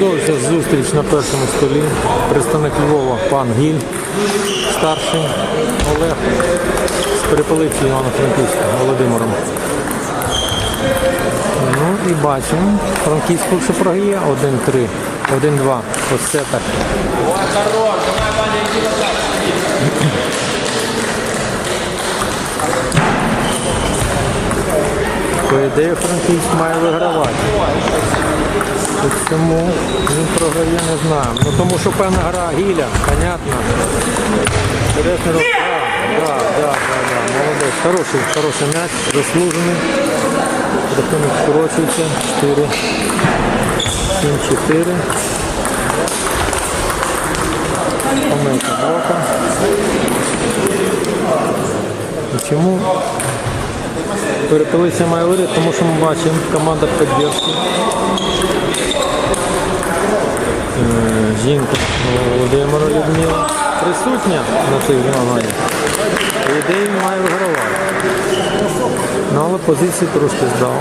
Продовжується зустріч на першому столі. Представник Львова пан Гіль, старший Олег з переполиці Івано-Франківська Володимиром. Ну і бачимо, Франківську що програє 1-3, 1-2. Ось це По ідеї Франківськ має вигравати. Чому він програє, не знаю. Ну тому що певна гра гіля, понятно. Інтересний роз... Да, да, да. Молодець. Хороший, хороший м'яч, заслужений. Рахунок скорочується. 4. 7-4. Помилка блока. Чому перепилися виряд? Тому що ми бачимо команда підтримки. Е, Жінка Володимира Людмила присутня на цих змаганнях. Ідеї має вигравати. Ну, але позиції трошки здав.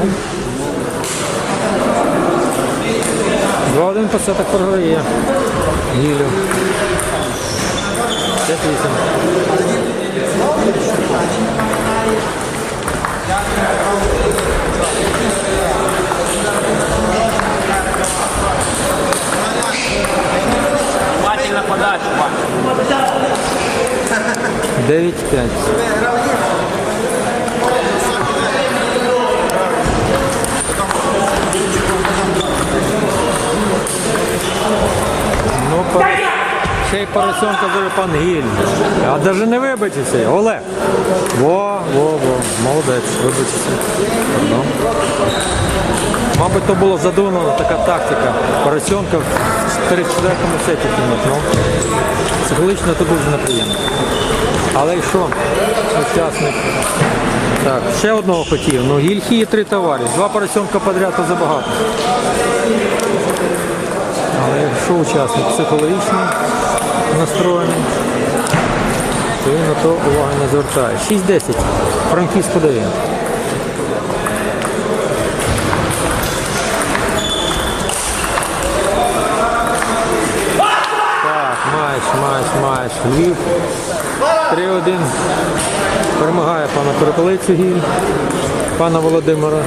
2-1 по сетах програє. Гілю. 5-8. 9-5. Ну, пора- ще й поросенка вже пан Гіль. А навіть не вибачився. Олег. Во, во, во. Молодець, вибачився. Пардон. Мабуть, то було задумано така тактика. Поросенка в 34-му сеті кинуть. Ну, психологічно це дуже неприємно. Але й що? Учасник. Так, ще одного хотів. Ну, гільхи і три товариш. Два поросенка подряд то забагато. Але якщо учасник психологічно настроєний, то він на то уваги не звертає. 6-10. Франківськ подає. Львів. 3-1. Перемагає пана Перепелицю Гіль, пана Володимира.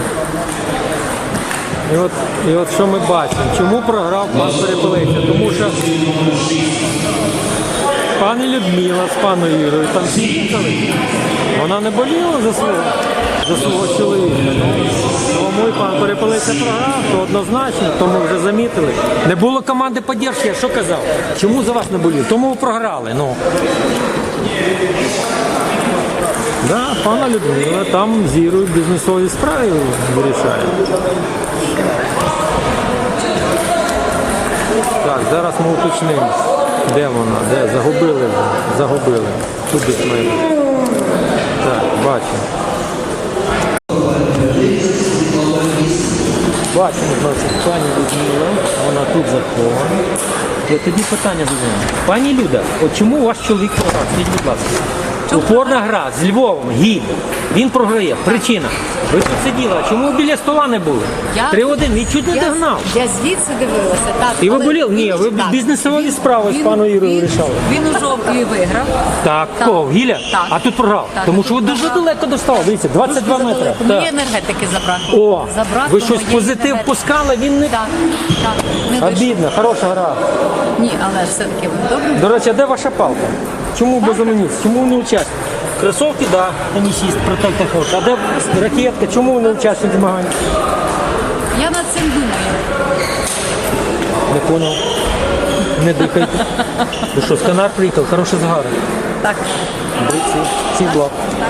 І от, і от що ми бачимо? Чому програв пан Перепелиця? Тому що пані Людмила з паною Ірою там сідали. Вона не боліла за свого, за свого чоловіка. Тому і пан Перепелиця програв, то однозначно, то ми вже замітили. Не було команди підтримки, я що казав? Чому за вас не болів? Тому ви програли. Ну. Да, пана Людмила там з Ірою бізнесові справи вирішає. Так, зараз ми уточнимо, де вона, де загубили загубили. Тут десь бути. Так, бачимо. Бачимо, значить, пані Людмила, вона тут захована. Тоді питання до мене. Пані Люда, от чому ваш чоловік програв? Скажіть, будь ласка. Упорна гра з Львовом, гіль. Він програє. Причина. Ви тут сиділи, а чому біля стола не були? Я- 3-1, він чуть не Я, догнав. я звідси дивилася, так. І ви але боліли? Ні, ви так. бізнесові справи з паном Ірою він- вирішали. Він у жовтні виграв. Так, Так. кого? Гіля? Так. А тут програв. Так, Тому а що ви тут дуже програв. далеко достали. Дивіться, 22 Дуже метри. далеко. Так. Мені енергетики забракло. О, Забракло ви щось моєї позитив енергетики. пускали, він не Так, так. Не вийшло. обідно, хороша гра. Ні, але все-таки ви добре. До речі, а де ваша палка? Чому без амуніції? Чому не учасник? Кросовки, да, тенісіст, протектор хороший. А де ракетка? Чому вони не учасник змагань? Я над цим думаю. Не понял. Не дихайте. Ви що, сканар приїхав? Хороший загар. Так. Бриці, ці блок. Так.